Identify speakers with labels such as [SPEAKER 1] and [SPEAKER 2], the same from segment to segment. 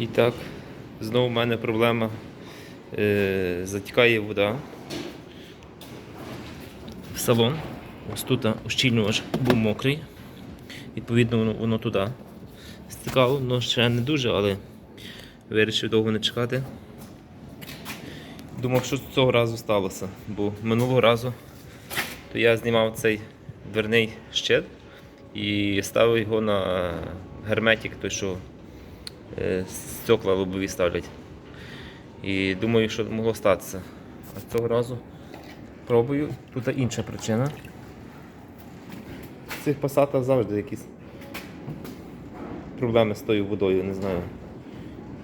[SPEAKER 1] І так, знову в мене проблема. Е, затікає вода в салон. Ось тут ущільнювач був мокрий. Відповідно, воно, воно туди стікало, ну ще не дуже, але вирішив довго не чекати. Думав, що цього разу сталося, бо минулого разу то я знімав цей дверний щит і ставив його на герметик, той, що е, стекла лобові ставлять. І думаю, що могло статися. А цього разу пробую. Тут інша причина. В цих пасатах завжди якісь проблеми з тою водою, не знаю.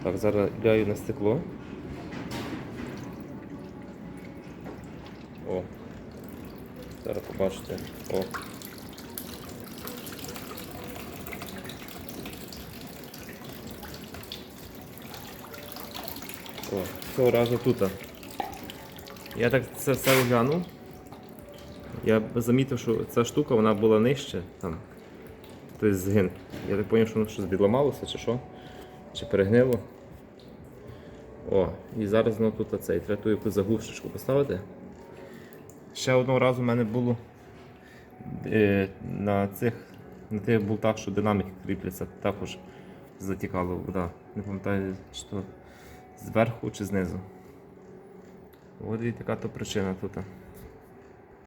[SPEAKER 1] Так, зараз ляю на стекло. О. Зараз побачите. О. О, цього разу тут. Я так це все оглянув. Я замітив, що ця штука вона була нижче там. Тобто згин. Я так зрозумів, що воно щось відламалося чи що. Чи перегнило. О, і зараз воно тут цей. Треба ту якусь заглушечку поставити. Ще одного разу в мене було е, на цих на тих болтах, що динаміки кріпляться, також затікала вода. Не пам'ятаю, то зверху чи знизу. От і така то причина тут.